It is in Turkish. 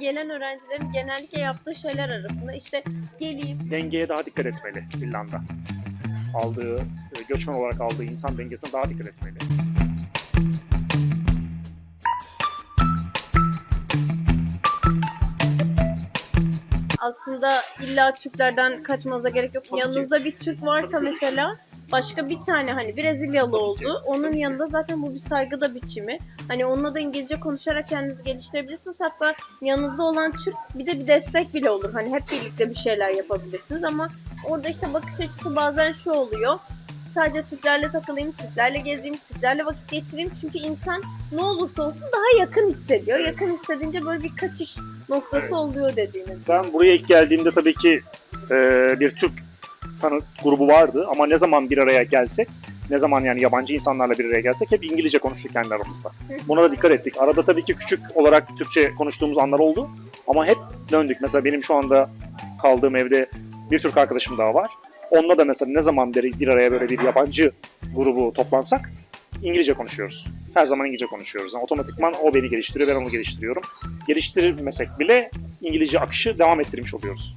Gelen öğrencilerin genellikle yaptığı şeyler arasında işte geleyim, dengeye daha dikkat etmeli İrlanda. Aldığı, e, göçmen olarak aldığı insan dengesine daha dikkat etmeli. aslında illa Türklerden kaçmanıza gerek yok. Yanınızda bir Türk varsa mesela başka bir tane hani Brezilyalı oldu. Onun yanında zaten bu bir saygı da biçimi. Hani onunla da İngilizce konuşarak kendinizi geliştirebilirsiniz. Hatta yanınızda olan Türk bir de bir destek bile olur. Hani hep birlikte bir şeyler yapabilirsiniz ama orada işte bakış açısı bazen şu oluyor. Sadece Türklerle takılayım, Türklerle gezeyim, Türklerle vakit geçireyim. Çünkü insan ne olursa olsun daha yakın hissediyor. Evet. Yakın hissedince böyle bir kaçış noktası Evet. oluyor dediğiniz. Ben buraya ilk geldiğimde tabii ki e, bir Türk tanı grubu vardı ama ne zaman bir araya gelsek, ne zaman yani yabancı insanlarla bir araya gelsek hep İngilizce konuştuk kendi aramızda. Buna da dikkat ettik. Arada tabii ki küçük olarak Türkçe konuştuğumuz anlar oldu ama hep döndük. Mesela benim şu anda kaldığım evde bir Türk arkadaşım daha var. Onunla da mesela ne zaman bir, bir araya böyle bir yabancı grubu toplansak İngilizce konuşuyoruz. Her zaman İngilizce konuşuyoruz. Yani otomatikman o beni geliştiriyor, ben onu geliştiriyorum. Geliştirmesek bile İngilizce akışı devam ettirmiş oluyoruz.